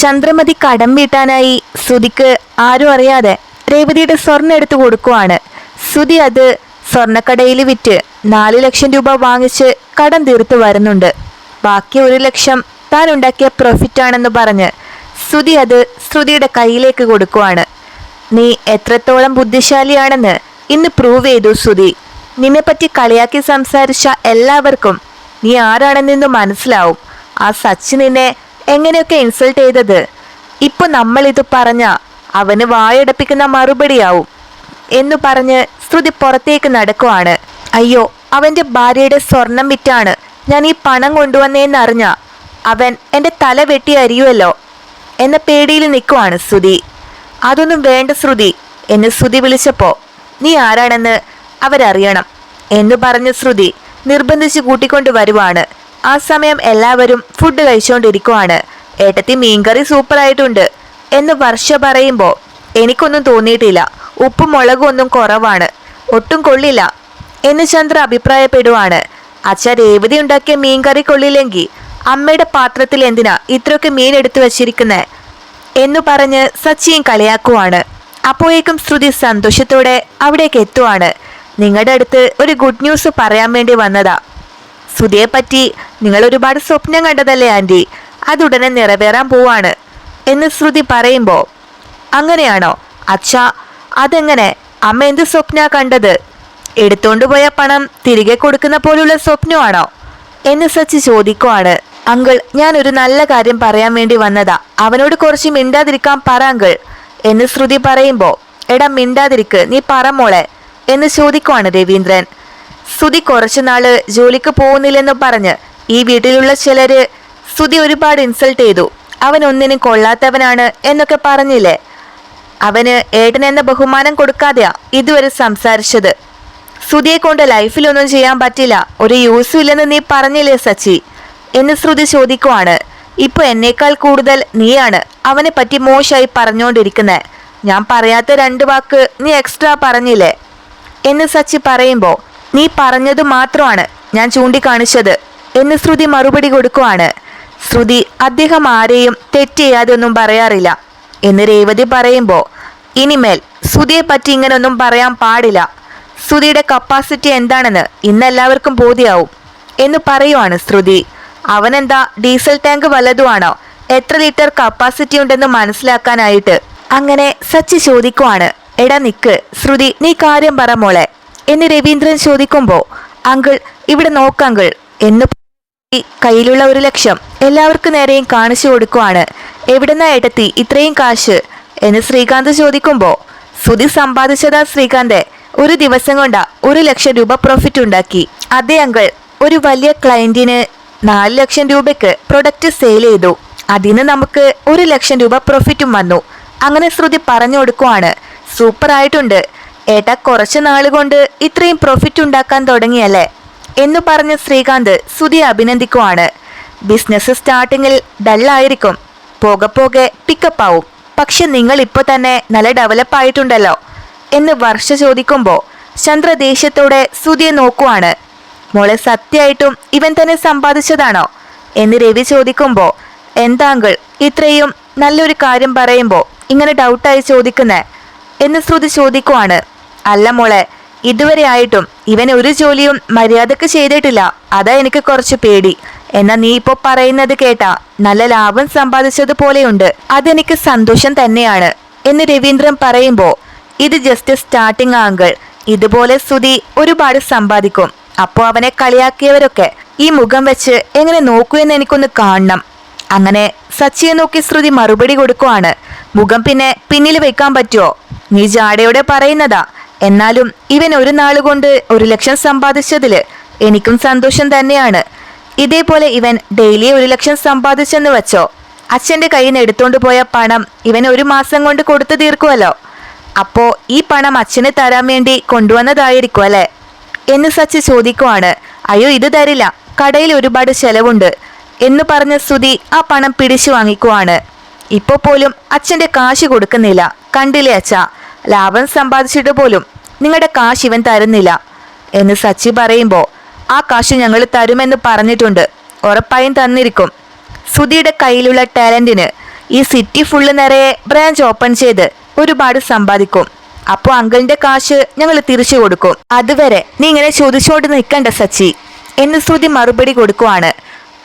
ചന്ദ്രമതി കടം വീട്ടാനായി ശ്രുതിക്ക് ആരും അറിയാതെ രേവതിയുടെ സ്വർണം എടുത്തു കൊടുക്കുവാണ്. ശ്രുതി അത് സ്വർണക്കടയിൽ വിറ്റ് നാല് ലക്ഷം രൂപ വാങ്ങിച്ച് കടം തീർത്തു വരുന്നുണ്ട്. ബാക്കി ഒരു ലക്ഷം താൻ ഉണ്ടാക്കിയ പ്രോഫിറ്റ് ആണെന്ന് പറഞ്ഞ് ശ്രുതി അത് ശ്രുതിയുടെ കയ്യിലേക്ക് കൊടുക്കുവാണ്. നീ എത്രത്തോളം ബുദ്ധിശാലിയാണെന്ന് ഇന്ന് പ്രൂവ് ചെയ്തു ശ്രുതി. നിന്നെപ്പറ്റി കളിയാക്കി സംസാരിച്ച എല്ലാവർക്കും നീ ആരാണെന്ന് മനസ്സിലാവും. ആ സച്ചി നിന്നെ എങ്ങനെയൊക്കെ ഇൻസൾട്ട് ചെയ്തത്? ഇപ്പൊ നമ്മൾ ഇത് പറഞ്ഞ അവന് വായടപ്പിക്കുന്ന മറുപടിയാവും എന്നു പറഞ്ഞ് ശ്രുതി പുറത്തേക്ക് നടക്കുവാണ്. അയ്യോ അവന്റെ ഭാര്യയുടെ സ്വർണം വിറ്റാണ്. ഞാൻ ഈ പണം കൊണ്ടുവന്നേന്നറിഞ്ഞ അവൻ എന്റെ തല വെട്ടി അരിയുമല്ലോ എന്ന പേടിയിൽ നിൽക്കുവാണ് ശ്രുതി. അതൊന്നും വേണ്ട ശ്രുതി എന്ന് ശ്രുതി വിളിച്ചപ്പോ നീ ആരാണെന്ന് അവരറിയണം എന്ന് പറഞ്ഞ ശ്രുതി നിർബന്ധിച്ച് കൂട്ടിക്കൊണ്ടു വരുവാണ്. ആ സമയം എല്ലാവരും ഫുഡ് കഴിച്ചുകൊണ്ടിരിക്കുവാണ് ഏട്ടത്തി മീൻകറി സൂപ്പറായിട്ടുണ്ട് എന്ന് വർഷ പറയുമ്പോൾ എനിക്കൊന്നും തോന്നിയിട്ടില്ല. ഉപ്പും മുളകും ഒന്നും കുറവാണ്. ഒട്ടും കൊള്ളില്ല. എന്ന് ചന്ദ്ര അഭിപ്രായപ്പെടുവാണ്. അച്ഛ രേവതി ഉണ്ടാക്കിയ മീൻകറി കൊള്ളില്ലെങ്കിൽ അമ്മയുടെ പാത്രത്തിൽ എന്തിനാ ഇത്രയൊക്കെ മീൻ എടുത്തു വച്ചിരിക്കുന്നത് എന്നു പറഞ്ഞ് സച്ചിയും കളിയാക്കുവാണ്. അപ്പോഴേക്കും ശ്രുതി സന്തോഷത്തോടെ അവിടേക്ക് എത്തുവാണ്. നിങ്ങളുടെ അടുത്ത് ഒരു ഗുഡ് ന്യൂസ് പറയാൻ വേണ്ടി വന്നതാ. ശ്രുതിയെ പറ്റി നിങ്ങൾ ഒരുപാട് സ്വപ്നം കണ്ടതല്ലേ ആന്റി അതുടനെ നിറവേറാൻ പോവാണ്. എന്ന് ശ്രുതി പറയുമ്പോൾ അങ്ങനെയാണോ? അച്ഛാ അതെങ്ങനെ? അമ്മ എന്ത് സ്വപ്ന കണ്ടത്? എടുത്തോണ്ട് പോയ പണം തിരികെ കൊടുക്കുന്ന പോലുള്ള സ്വപ്നമാണോ? എന്ന് സച്ചി ചോദിക്കുവാണ്. അങ്കിൾ ഞാൻ ഒരു നല്ല കാര്യം പറയാൻ വേണ്ടി വന്നതാ. അവനോട് കുറച്ച് മിണ്ടാതിരിക്കാൻ പറ അങ്കിൾ. എന്ന് ശ്രുതി പറയുമ്പോൾ എടാ മിണ്ടാതിരിക്ക് നീ പറ മോളെ. എന്ന് ചോദിക്കുവാണ് രവീന്ദ്രൻ. ശ്രുതി കുറച്ചുനാൾ ജോലിക്ക് പോകുന്നില്ലെന്ന് പറഞ്ഞ് ഈ വീട്ടിലുള്ള ചിലര് സുതി ഒരുപാട് ഇൻസൾട്ട് ചെയ്തു. അവൻ ഒന്നിനും കൊള്ളാത്തവനാണ് എന്നൊക്കെ പറഞ്ഞില്ലേ? അവന് ഏട്ടൻ എന്ന ബഹുമാനം കൊടുക്കാതെയാ ഇതുവരെ സംസാരിച്ചത്. ശ്രുതിയെ കൊണ്ട് ലൈഫിലൊന്നും ചെയ്യാൻ പറ്റില്ല. ഒരു യൂസും ഇല്ലെന്ന് നീ പറഞ്ഞില്ലേ സച്ചി? എന്ന് ശ്രുതി ചോദിക്കുവാണ്. ഇപ്പൊ എന്നേക്കാൾ കൂടുതൽ നീയാണ് അവനെ പറ്റി മോശമായി പറഞ്ഞുകൊണ്ടിരിക്കുന്നത് ഞാൻ പറയാത്ത രണ്ട് വാക്ക് നീ എക്സ്ട്രാ പറഞ്ഞില്ലേ? എന്ന് സച്ചി പറയുമ്പോ നീ പറഞ്ഞതു മാത്രമാണ് ഞാൻ ചൂണ്ടിക്കാണിച്ചത് എന്ന് ശ്രുതി മറുപടി കൊടുക്കുവാണ്. ശ്രുതി അദ്ദേഹം ആരെയും തെറ്റ് ചെയ്യാതെ പറയാറില്ല. എന്ന് രേവതി പറയുമ്പോൾ ഇനിമേൽ ശ്രുതിയെ പറ്റി ഇങ്ങനൊന്നും പറയാൻ പാടില്ല. ശ്രുതിയുടെ കപ്പാസിറ്റി എന്താണെന്ന് ഇന്നെല്ലാവർക്കും ബോധ്യാവും. എന്ന് പറയുവാണ് ശ്രുതി. അവനെന്താ ഡീസൽ ടാങ്ക് വല്ലതുമാണോ എത്ര ലിറ്റർ കപ്പാസിറ്റി ഉണ്ടെന്ന് മനസ്സിലാക്കാനായിട്ട് അങ്ങനെ സച്ചി ചോദിക്കുവാണ്. എടാ നിക്ക് ശ്രുതി നീ കാര്യം പറ മോളെ. എന്ന് രവീന്ദ്രൻ ചോദിക്കുമ്പോൾ അങ്കിൾ ഇവിടെ നോക്കങ്കിൾ എന്ന് കയ്യിലുള്ള ഒരു ലക്ഷം എല്ലാവർക്കും നേരെയും കാണിച്ചു കൊടുക്കുവാണ്. എവിടുന്നാ ഏട്ടത്തി ഇത്രയും കാശ്? എന്ന് ശ്രീകാന്ത് ചോദിക്കുമ്പോൾ സുധി സമ്പാദിച്ചതാ ശ്രീകാന്തെ. ഒരു ദിവസം കൊണ്ടാ ഒരു ലക്ഷം രൂപ പ്രോഫിറ്റ് ഉണ്ടാക്കി. അതേ അങ്കിൾ ഒരു വലിയ ക്ലയന്റിന് നാല് ലക്ഷം രൂപയ്ക്ക് പ്രൊഡക്റ്റ് സെയിൽ ചെയ്തു. അതിന് നമുക്ക് ഒരു ലക്ഷം രൂപ പ്രോഫിറ്റും വന്നു. അങ്ങനെ ശ്രുതി പറഞ്ഞു കൊടുക്കുവാണ്. സൂപ്പർ ആയിട്ടുണ്ട് ഏട്ടാ കുറച്ച് നാളുകൊണ്ട് ഇത്രയും പ്രോഫിറ്റ് ഉണ്ടാക്കാൻ തുടങ്ങിയല്ലേ? എന്ന് പറഞ്ഞ ശ്രീകാന്ത് സുധിയെ അഭിനന്ദിക്കുവാണ്. ബിസിനസ് സ്റ്റാർട്ടിങ്ങിൽ ഡല്ലായിരിക്കും പോകെ പോകെ പിക്കപ്പ് ആവും. പക്ഷെ നിങ്ങൾ ഇപ്പോൾ തന്നെ നല്ല ഡെവലപ്പ് ആയിട്ടുണ്ടല്ലോ? എന്ന് വർഷ ചോദിക്കുമ്പോൾ ചന്ദ്ര ദേഷ്യത്തോടെ സുധിയെ നോക്കുവാണ്. മോളെ സത്യമായിട്ടും ഇവൻ തന്നെ സമ്പാദിച്ചതാണോ? എന്ന് രവി ചോദിക്കുമ്പോൾ എന്താങ്കൾ ഇത്രയും നല്ലൊരു കാര്യം പറയുമ്പോൾ ഇങ്ങനെ ഡൗട്ടായി ചോദിക്കുന്നേ? എന്ന് ശ്രുതി ചോദിക്കുവാണ്. അല്ല മോളെ ഇതുവരെ ആയിട്ടും ഇവൻ ഒരു ജോലിയും മര്യാദയ്ക്ക് ചെയ്തിട്ടില്ല. അതാ എനിക്ക് കുറച്ച് പേടി. എന്നാ നീ ഇപ്പോൾ പറയുന്നത് കേട്ടാ നല്ല ലാഭം സമ്പാദിച്ചതുപോലെയുണ്ട് അതെനിക്ക് സന്തോഷം തന്നെയാണ്. എന്ന് രവീന്ദ്രൻ പറയുമ്പോ ഇത് ജസ്റ്റ് സ്റ്റാർട്ടിംഗ് ആങ്കിൾ ഇതുപോലെ സ്തുതി ഒരുപാട് സമ്പാദിക്കും. അപ്പോൾ അവനെ കളിയാക്കിയവരൊക്കെ ഈ മുഖം വെച്ച് എങ്ങനെ നോക്കൂ എന്ന് എനിക്കൊന്ന് കാണണം. അങ്ങനെ സച്ചിയെ നോക്കി ശ്രുതി മറുപടി കൊടുക്കുവാണ്. മുഖം പിന്നെ പിന്നിൽ വെക്കാൻ പറ്റുമോ നീ ജാടയോടെ പറയുന്നതാ. എന്നാലും ഇവൻ ഒരു നാളുകൊണ്ട് ഒരു ലക്ഷം സമ്പാദിച്ചതിൽ എനിക്കും സന്തോഷം തന്നെയാണ്. ഇതേപോലെ ഇവൻ ഡെയിലി ഒരു ലക്ഷം സമ്പാദിച്ചെന്ന് വെച്ചോ? അച്ഛന്റെ കയ്യിൽ നിന്ന് എടുത്തോണ്ട് പോയ പണം ഇവൻ ഒരു മാസം കൊണ്ട് കൊടുത്തു തീർക്കുമല്ലോ അപ്പോ ഈ പണം അച്ഛന് തരാൻ വേണ്ടി കൊണ്ടുവന്നതായിരിക്കും അല്ലേ? എന്ന് സച്ച് ചോദിക്കുവാണ്. അയ്യോ ഇത് തരില്ല. കടയിൽ ഒരുപാട് ചെലവുണ്ട്. എന്ന് പറഞ്ഞ സ്തുതി ആ പണം പിടിച്ചു വാങ്ങിക്കുവാണ്. ഇപ്പോ പോലും അച്ഛന്റെ കാശ് കൊടുക്കുന്നില്ല. കണ്ടില്ലേ അച്ഛ? ലാഭം സമ്പാദിച്ചിട്ട് പോലും നിങ്ങളുടെ കാശ് ഇവൻ തരുന്നില്ല എന്ന് സച്ചി പറയുമ്പോൾ ആ കാശ് ഞങ്ങൾ തരുമെന്ന് പറഞ്ഞിട്ടുണ്ട്. ഉറപ്പായും തന്നിരിക്കും. സുധിയുടെ കയ്യിലുള്ള ടാലന്റിന് ഈ സിറ്റി ഫുള്ള് നിറയെ ബ്രാഞ്ച് ഓപ്പൺ ചെയ്ത് ഒരുപാട് സമ്പാദിക്കും. അപ്പോ അങ്കിളിന്റെ കാശ് ഞങ്ങൾ തിരിച്ചു കൊടുക്കും. അതുവരെ നീ ഇങ്ങനെ ചോദിച്ചോണ്ട് നിൽക്കണ്ട സച്ചി. എന്ന് ശ്രുതി മറുപടി കൊടുക്കുവാണ്.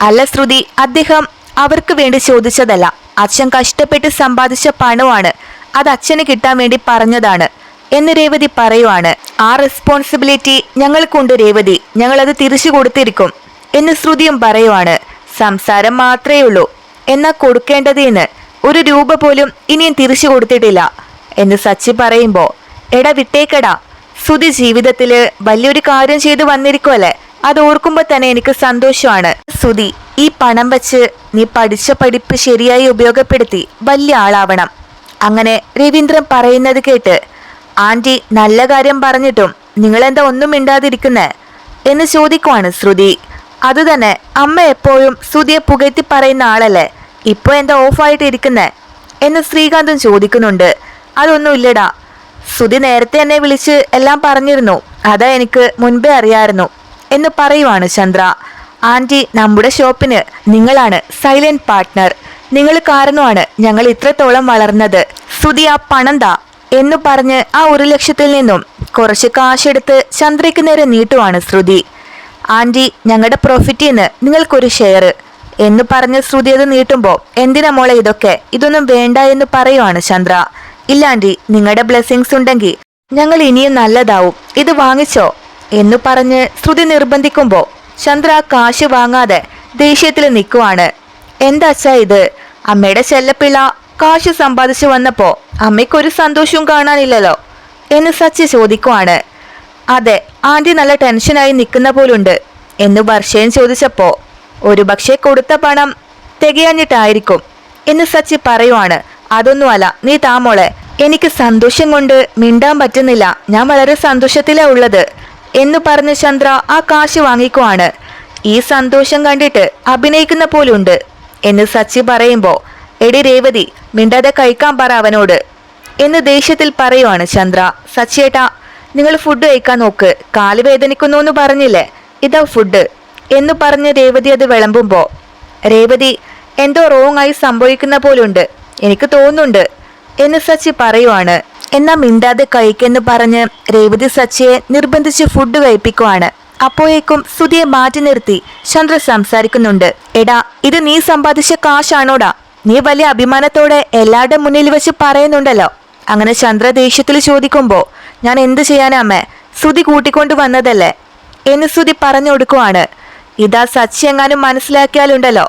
അല്ല ശ്രുതി അദ്ദേഹം അവർക്ക് വേണ്ടി ചോദിച്ചതല്ല. അച്ഛൻ കഷ്ടപ്പെട്ട് സമ്പാദിച്ച പണമാണ്. അത് അച്ഛന് കിട്ടാൻ വേണ്ടി പറഞ്ഞതാണ്. എന്ന് രേവതി പറയുവാണ് ആ റെസ്പോൺസിബിലിറ്റി ഞങ്ങൾക്കുണ്ട് രേവതി. ഞങ്ങൾ അത് തിരിച്ചു കൊടുത്തിരിക്കും. എന്ന് ശ്രുതിയും പറയുവാണ് സംസാരം മാത്രമേ ഉള്ളൂ. എന്നാ കൊടുക്കേണ്ടതെന്ന് ഒരു രൂപ പോലും ഇനിയും തിരിച്ചു കൊടുത്തിട്ടില്ല. എന്ന് സച്ചി പറയുമ്പോ എടാ വിട്ടേക്കടാ. ശ്രുതി ജീവിതത്തിൽ വലിയൊരു കാര്യം ചെയ്തു വന്നിരിക്കുമല്ലേ അത് ഓർക്കുമ്പോ തന്നെ എനിക്ക് സന്തോഷമാണ്. സുതി ഈ പണം വെച്ച് നീ പഠിച്ച പഠിപ്പ് ശരിയായി ഉപയോഗപ്പെടുത്തി. വലിയ ആളാവണം. അങ്ങനെ രവീന്ദ്രൻ പറയുന്നത് കേട്ട് ആന്റി നല്ല കാര്യം പറഞ്ഞിട്ടും നിങ്ങളെന്താ ഒന്നും മിണ്ടാതിരിക്കുന്നേ എന്ന് ചോദിക്കുവാണ് ശ്രുതി. അതുതന്നെ അമ്മ എപ്പോഴും ശ്രുതിയെ പുകഴ്ത്തി പറയുന്ന ആളല്ലേ? ഇപ്പോൾ എന്താ ഓഫായിട്ട് ഇരിക്കുന്നേ? എന്ന് ശ്രീകാന്തും ചോദിക്കുന്നുണ്ട്. അതൊന്നും ഇല്ലടാ ശ്രുതി നേരത്തെ എന്നെ വിളിച്ച് എല്ലാം പറഞ്ഞിരുന്നു. അതാ എനിക്ക് മുൻപേ അറിയായിരുന്നു എന്ന് പറയുവാണ് ചന്ദ്ര. ആന്റി നമ്മുടെ ഷോപ്പിന് നിങ്ങളാണ് സൈലന്റ് പാർട്ട്ണർ. നിങ്ങൾ കാരണമാണ് ഞങ്ങൾ ഇത്രത്തോളം വളർന്നത്. സുതി ആ പണം താ എന്ന് പറഞ്ഞ് ആ ഒരു ലക്ഷത്തിൽ നിന്നും കുറച്ച് കാശെടുത്ത് ചന്ദ്രയ്ക്ക് നേരെ നീട്ടുവാണ് ശ്രുതി. ആന്റി ഞങ്ങളുടെ പ്രോഫിറ്റിൽ നിന്ന് നിങ്ങൾക്കൊരു ഷെയർ എന്ന് പറഞ്ഞ് ശ്രുതി അത് നീട്ടുമ്പോൾ എന്തിനാ മോളെ ഇതൊക്കെ? ഇതൊന്നും വേണ്ട എന്ന് പറയുവാണ് ചന്ദ്ര. ഇല്ല ആന്റി നിങ്ങളുടെ ബ്ലെസ്സിങ്സ് ഉണ്ടെങ്കിൽ ഞങ്ങൾ ഇനിയും നല്ലതാവും. ഇത് വാങ്ങിച്ചോ? എന്ന് പറഞ്ഞ് ശ്രുതി നിർബന്ധിക്കുമ്പോൾ ചന്ദ്ര കാശ് വാങ്ങാതെ ദേഷ്യത്തിൽ നിൽക്കുവാണ്. എന്താ അച്ഛാ ഇത്? അമ്മയുടെ ചെല്ലപ്പിള്ള കാശ് സമ്പാദിച്ചു വന്നപ്പോ അമ്മയ്ക്കൊരു സന്തോഷവും കാണാനില്ലല്ലോ എന്ന് സച്ചി ചോദിക്കുവാണ്. അതെ ആന്റി നല്ല ടെൻഷനായി നിൽക്കുന്ന പോലുണ്ട് എന്ന് വർഷയൻ ചോദിച്ചപ്പോ ഒരുപക്ഷെ കൊടുത്ത പണം തികയാഞ്ഞിട്ടായിരിക്കും എന്ന് സച്ചി പറയുവാണ്. അതൊന്നുമല്ല നീ താമോളെ എനിക്ക് സന്തോഷം കൊണ്ട് മിണ്ടാൻ പറ്റുന്നില്ല ഞാൻ വളരെ സന്തോഷത്തിലാ ഉള്ളത് എന്ന് പറഞ്ഞ് ചന്ദ്ര ആ കാശ് വാങ്ങിക്കുവാണ്. ഈ സന്തോഷം കണ്ടിട്ട് അഭിനയിക്കുന്ന പോലുണ്ട്. എന്ന് സച്ചി പറയുമ്പോ എടി രേവതി മിണ്ടാതെ കഴിക്കാൻ പറ അവനോട്. എന്ന് ദേഷ്യത്തിൽ പറയുവാണ് ചന്ദ്ര. സച്ചിയേട്ടാ നിങ്ങൾ ഫുഡ് കഴിക്കാൻ നോക്ക്. കാൽ വേദനിക്കുന്നു എന്ന് പറഞ്ഞില്ലേ? ഇതാ ഫുഡ് എന്ന് പറഞ്ഞ് രേവതി അത് വിളമ്പുമ്പോ രേവതി എന്തോ റോങ് ആയി സംഭവിക്കുന്ന പോലുണ്ട്. എനിക്ക് തോന്നുന്നുണ്ട്. എന്ന് സച്ചി പറയുവാണ്. എന്നാ മിണ്ടാതെ കഴിക്കെന്ന് പറഞ്ഞ് രേവതി സച്ചിയെ നിർബന്ധിച്ച് ഫുഡ് കഴിപ്പിക്കുവാണ്. അപ്പോഴേക്കും സുധിയെ മാറ്റി നിർത്തി. ചന്ദ്ര സംസാരിക്കുന്നുണ്ട്. എടാ ഇത് നീ സമ്പാദിച്ച കാശാണോടാ? നീ വലിയ അഭിമാനത്തോടെ എല്ലാവരുടെ മുന്നിൽ വെച്ച് പറയുന്നുണ്ടല്ലോ. അങ്ങനെ ചന്ദ്ര ദേഷ്യത്തിൽ ചോദിക്കുമ്പോ ഞാൻ എന്ത് ചെയ്യാനമ്മേ സുധി കൂട്ടിക്കൊണ്ട് വന്നതല്ലേ? എന്ന് സുധി പറഞ്ഞു കൊടുക്കുവാണ്. ഇതാ സച്ചി എങ്ങാനും മനസ്സിലാക്കിയാലുണ്ടല്ലോ.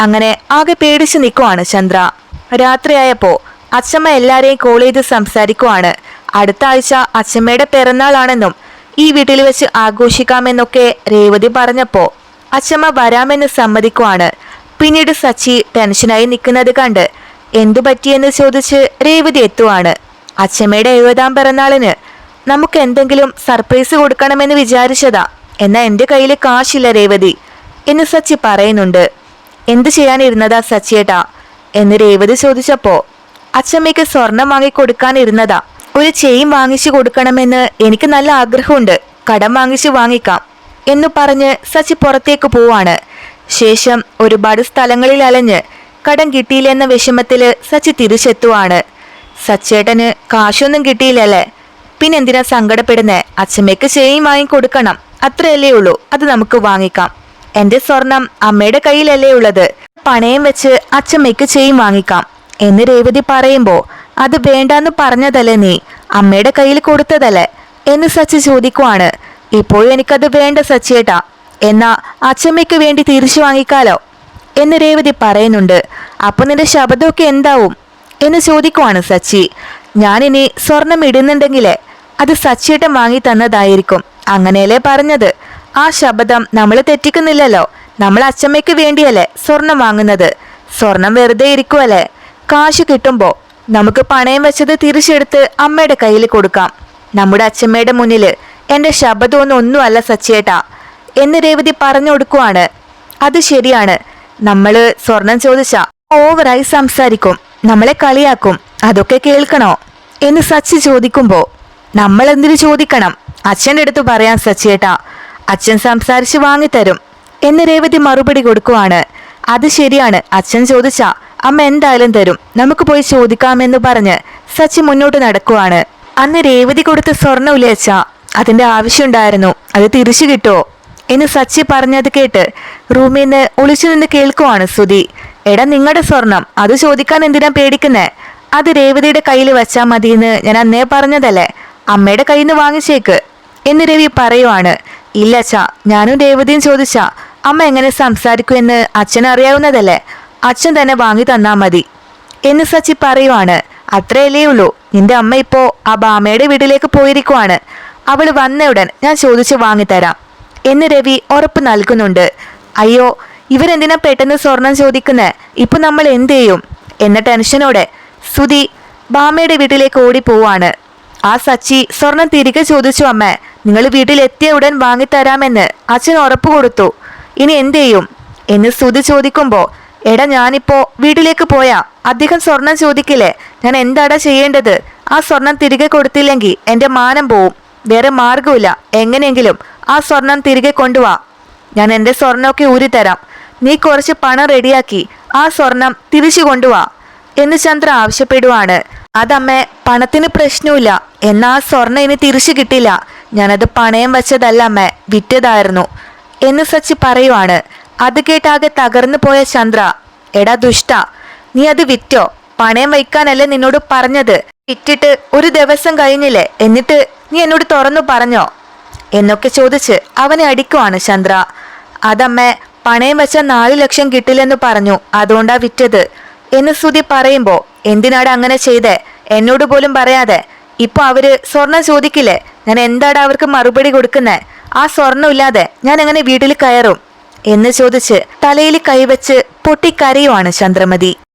അങ്ങനെ ആകെ പേടിച്ചു നിൽക്കുവാണ് ചന്ദ്ര. രാത്രിയായപ്പോ അച്ഛമ്മ എല്ലാരെയും കോൾ ചെയ്ത് സംസാരിക്കുവാണ്. അടുത്ത ആഴ്ച അച്ഛമ്മയുടെ പിറന്നാളാണെന്നും ഈ വീട്ടിൽ വെച്ച് ആഘോഷിക്കാമെന്നൊക്കെ രേവതി പറഞ്ഞപ്പോ അച്ഛമ്മ വരാമെന്ന് സമ്മതിക്കുവാണ്. പിന്നീട് സച്ചി ടെൻഷനായി നിൽക്കുന്നത് കണ്ട് എന്തു പറ്റിയെന്ന് ചോദിച്ച് രേവതി എത്തുവാണ്. അച്ഛമ്മയുടെ എഴുപതാം പിറന്നാളിന് നമുക്ക് എന്തെങ്കിലും സർപ്രൈസ് കൊടുക്കണമെന്ന് വിചാരിച്ചതാ. എന്നാ എന്റെ കയ്യിൽ കാശില്ല രേവതി എന്ന് സച്ചി പറയുന്നുണ്ട്. എന്ത് ചെയ്യാനിരുന്നതാ സച്ചിയേട്ടാ? എന്ന് രേവതി ചോദിച്ചപ്പോ അച്ഛമ്മയ്ക്ക് സ്വർണം വാങ്ങി കൊടുക്കാനിരുന്നതാ ഒരു ചെയിൻ വാങ്ങിച്ചു കൊടുക്കണമെന്ന് എനിക്ക് നല്ല ആഗ്രഹമുണ്ട്. കടം വാങ്ങിച്ചു വാങ്ങിക്കാം എന്ന് പറഞ്ഞ് സച്ചി പുറത്തേക്ക് പോവാണ്. ശേഷം ഒരുപാട് സ്ഥലങ്ങളിൽ അലഞ്ഞ് കടം കിട്ടിയില്ലെന്ന വിഷമത്തിൽ സച്ചി തിരിച്ചെത്തുവാണ്. സച്ചേട്ടന് കാശൊന്നും കിട്ടിയില്ലല്ലേ? പിന്നെന്തിനാ സങ്കടപ്പെടുന്നേ? അച്ഛമ്മയ്ക്ക് ചെയിൻ വാങ്ങി കൊടുക്കണം. അത്രയല്ലേ ഉള്ളൂ. അത് നമുക്ക് വാങ്ങിക്കാം. എന്റെ സ്വർണം അമ്മയുടെ കയ്യിലല്ലേ ഉള്ളത്? പണയം വെച്ച് അച്ഛമ്മയ്ക്ക് ചെയിൻ വാങ്ങിക്കാം എന്ന് രേവതി പറയുമ്പോ അത് വേണ്ടാന്ന് പറഞ്ഞതല്ലേ നീ? അമ്മയുടെ കയ്യിൽ കൊടുത്തതല്ലേ? എന്ന് സച്ചി ചോദിക്കുവാണ്. ഇപ്പോഴും എനിക്കത് വേണ്ട സച്ചിയേട്ടാ. എന്നാ അച്ഛമ്മയ്ക്ക് വേണ്ടി തിരിച്ചു വാങ്ങിക്കാലോ? എന്ന് രേവതി പറയുന്നുണ്ട്. അപ്പൊ നിന്റെ ശബ്ദമൊക്കെ എന്താവും? എന്ന് ചോദിക്കുവാണ് സച്ചി. ഞാനിനി സ്വർണം ഇടുന്നുണ്ടെങ്കിലേ അത് സച്ചിയേട്ടൻ വാങ്ങി തന്നതായിരിക്കും. അങ്ങനെയല്ലേ പറഞ്ഞത്? ആ ശബ്ദം നമ്മൾ തെറ്റിക്കുന്നില്ലല്ലോ. നമ്മൾ അച്ഛമ്മയ്ക്ക് വേണ്ടിയല്ലേ സ്വർണം വാങ്ങുന്നത്. സ്വർണം വെറുതെ ഇരിക്കുവല്ലേ? കാശ് കിട്ടുമ്പോ നമുക്ക് പണയം വെച്ചത് തിരിച്ചെടുത്ത് അമ്മയുടെ കയ്യിൽ കൊടുക്കാം. നമ്മുടെ അച്ഛമ്മയുടെ മുന്നിൽ എന്റെ ശബ്ദമൊന്നും ഒന്നുമല്ല സച്ചിയേട്ടാ എന്ന് രേവതി പറഞ്ഞു കൊടുക്കുവാണ്. അത് ശരിയാണ്. നമ്മൾ സ്വർണം ചോദിച്ച ഓവറായി സംസാരിക്കും. നമ്മളെ കളിയാക്കും. അതൊക്കെ കേൾക്കണോ? എന്ന് സച്ചി ചോദിക്കുമ്പോ നമ്മൾ എന്തിനു ചോദിക്കണം? അച്ഛന്റെ അടുത്ത് പറയാം സച്ചിയേട്ടാ അച്ഛൻ സംസാരിച്ച് വാങ്ങിത്തരും. എന്ന് രേവതി മറുപടി കൊടുക്കുവാണ്. അത് ശരിയാണ്. അച്ഛൻ ചോദിച്ചാ അമ്മ എന്തായാലും തരും. നമുക്ക് പോയി ചോദിക്കാമെന്ന് പറഞ്ഞ് സച്ചി മുന്നോട്ട് നടക്കുവാണ്. അന്ന് രേവതി കൊടുത്ത സ്വർണ അതിന്റെ ആവശ്യമുണ്ടായിരുന്നു. അത് തിരിച്ചു കിട്ടുമോ എന്ന് സച്ചി പറഞ്ഞത് കേട്ട് റൂമിൽ നിന്ന് ഒളിച്ചു നിന്ന് കേൾക്കുവാണ് സുധി എടാ നിങ്ങളുടെ സ്വർണം അത് ചോദിക്കാൻ എന്തിനാ പേടിക്കുന്നേ? അത് രേവതിയുടെ കയ്യിൽ വെച്ചാ മതിയെന്ന് ഞാൻ അന്നേ പറഞ്ഞതല്ലേ? അമ്മയുടെ കയ്യിൽ നിന്ന് വാങ്ങിച്ചേക്ക്. എന്ന് രവി പറയുവാണ്. ഇല്ല അച്ഛാ ഞാനും രേവതിയും ചോദിച്ചാ അമ്മ എങ്ങനെ സംസാരിക്കുമെന്ന് അച്ഛൻ അറിയാവുന്നതല്ലേ അച്ഛൻ തന്നെ വാങ്ങി തന്നാ മതി. എന്ന് സച്ചി പറയുവാണ്. അത്രയല്ലേ ഉള്ളൂ. നിന്റെ അമ്മ ഇപ്പോ ആ ബാമയുടെ വീട്ടിലേക്ക് പോയിരിക്കുവാണ്. അവൾ ഉടൻ ഞാൻ ചോദിച്ച് വാങ്ങിത്തരാം. എന്ന് രവി ഉറപ്പ് നൽകുന്നുണ്ട്. അയ്യോ ഇവരെന്തിനാ പെട്ടെന്ന് സ്വർണം ചോദിക്കുന്നേ? ഇപ്പൊ നമ്മൾ എന്ത് ചെയ്യും? എന്ന ടെൻഷനോടെ സുധി ബാമയുടെ വീട്ടിലേക്ക് ഓടി പോവാണ്. ആ സച്ചി സ്വർണം തിരികെ ചോദിച്ചു അമ്മ നിങ്ങൾ വീട്ടിലെത്തിയ ഉടൻ വാങ്ങിത്തരാമെന്ന് അച്ഛൻ ഉറപ്പ് കൊടുത്തു. ഇനി എന്ത് ചെയ്യും? എന്ന് സുധി ചോദിക്കുമ്പോ എടാ ഞാനിപ്പോ വീട്ടിലേക്ക് പോയാ. അധികം സ്വർണം ചോദിക്കില്ലേ? ഞാൻ എന്താടാ ചെയ്യേണ്ടത്? ആ സ്വർണം തിരികെ കൊടുത്തില്ലെങ്കിൽ എന്റെ മാനം പോവും. വേറെ മാർഗമില്ല എങ്ങനെയെങ്കിലും ആ സ്വർണം തിരികെ കൊണ്ടുവാ. ഞാൻ എന്റെ സ്വർണമൊക്കെ ഊരിത്തരാം. നീ കുറച്ച് പണം റെഡിയാക്കി ആ സ്വർണം തിരിച്ചു കൊണ്ടുവാ എന്ന് ചന്ദ്ര ആവശ്യപ്പെടുവാണ്. അതമ്മേ പണത്തിന് പ്രശ്നമില്ല എന്നാ ആ സ്വർണം ഇനി തിരിച്ചു കിട്ടില്ല. ഞാനത് പണയം വെച്ചതല്ല അമ്മ വിറ്റതായിരുന്നു എന്ന് സച്ചി പറയുവാണ്. അത് കേട്ടാകെ തകർന്നു പോയ ചന്ദ്ര എടാ ദുഷ്ട നീ അത് വിറ്റോ? പണയം വയ്ക്കാനല്ലേ നിന്നോട് പറഞ്ഞത്? വിറ്റിട്ട് ഒരു ദിവസം കഴിഞ്ഞില്ലേ? എന്നിട്ട് നീ എന്നോട് തുറന്നു പറഞ്ഞോ? എന്നൊക്കെ ചോദിച്ച് അവനെ അടിക്കുവാണ് ചന്ദ്ര. അതമ്മേ പണയം വെച്ച നാല് ലക്ഷം കിട്ടില്ലെന്ന് പറഞ്ഞു. അതുകൊണ്ടാ വിറ്റത്. എന്ന് ശ്രുതി പറയുമ്പോ എന്തിനാടാ അങ്ങനെ ചെയ്തേ? എന്നോട് പോലും പറയാതെ. ഇപ്പൊ അവർ സ്വർണം ചോദിക്കില്ലേ? ഞാൻ എന്താടാ അവർക്ക് മറുപടി കൊടുക്കുന്നേ? ആ സ്വർണം ഇല്ലാതെ ഞാൻ എങ്ങനെ വീട്ടിൽ കയറും? എന്ന് ചോദിച്ച് തലയിൽ കൈവച്ച് പൊട്ടിക്കരയുവാണ് ചന്ദ്രമതി.